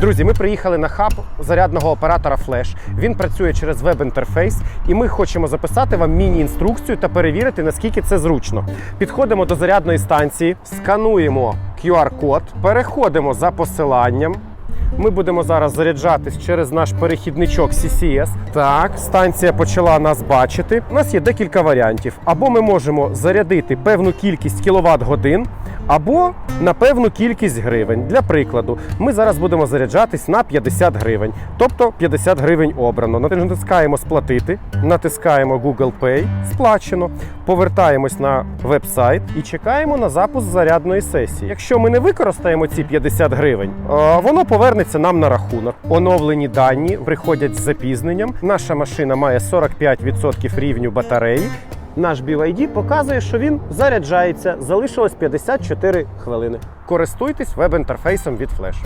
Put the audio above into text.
Друзі, ми приїхали на хаб зарядного оператора Flash. Він працює через веб-інтерфейс, і ми хочемо записати вам міні-інструкцію та перевірити, наскільки це зручно. Підходимо до зарядної станції, скануємо QR-код, переходимо за посиланням. Ми будемо зараз заряджатись через наш перехідничок CCS. Так, станція почала нас бачити. У нас є декілька варіантів. Або ми можемо зарядити певну кількість кіловат годин, або на певну кількість гривень. Для прикладу, ми зараз будемо заряджатись на 50 гривень, тобто 50 гривень обрано. Натискаємо сплатити, натискаємо Google Pay, сплачено, повертаємось на веб-сайт і чекаємо на запуск зарядної сесії. Якщо ми не використаємо ці 50 гривень, воно повернеться нам на рахунок. Оновлені дані приходять з запізненням. Наша машина має 45% рівню батареї. Наш BYD показує, що він заряджається. Залишилось 54 хвилини. Користуйтесь веб-інтерфейсом від Flash.